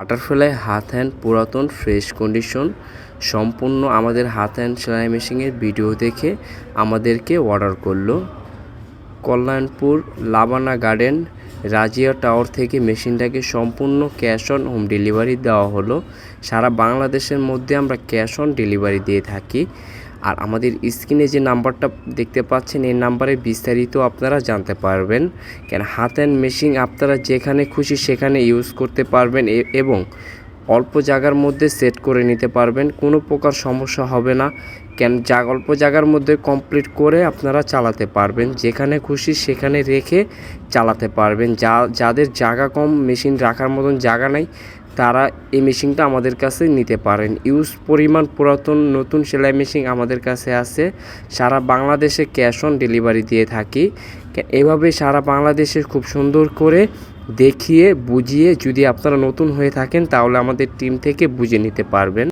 Butterfly হাত hand পুরাতন fresh condition সম্পূর্ণ আমাদের হাত হ্যান্ড সেলাই মেশিনের ভিডিও দেখে আমাদেরকে অর্ডার করল। কল্যাণপুর লাবানা গার্ডেন রাজিয়া টাওয়ার থেকে মেশিনটাকে সম্পূর্ণ ক্যাশ অন হোম ডেলিভারি দেওয়া হলো। সারা বাংলাদেশের মধ্যে আমরা ক্যাশ অন ডেলিভারি দিয়ে থাকি। আর আমাদের স্ক্রিনে যে নাম্বারটা দেখতে পাচ্ছেন, এই নাম্বারে বিস্তারিত আপনারা জানতে পারবেন। কেন, হাত অ্যান্ড মেশিন আপনারা যেখানে খুশি সেখানে ইউজ করতে পারবেন এবং অল্প জায়গার মধ্যে সেট করে নিতে পারবেন, কোনো প্রকার সমস্যা হবে না। কেন, যা, অল্প জায়গার মধ্যে কমপ্লিট করে আপনারা চালাতে পারবেন, যেখানে খুশি সেখানে রেখে চালাতে পারবেন। যা, যাদের জায়গা কম, মেশিন রাখার মতন জায়গা নাই তারা এই মেশিনটা আমাদের কাছে নিতে পারেন। ইউজ পরিমাণ পুরাতন নতুন সেলাই মেশিন আমাদের কাছে আছে। সারা বাংলাদেশে ক্যাশ অন ডেলিভারি দিয়ে থাকি। এভাবে সারা বাংলাদেশে খুব সুন্দর করে দেখিয়ে, বুঝিয়ে যদি আপনারা নতুন হয়ে থাকেন, তাহলে আমাদের টিম থেকে বুঝে নিতে পারবেন।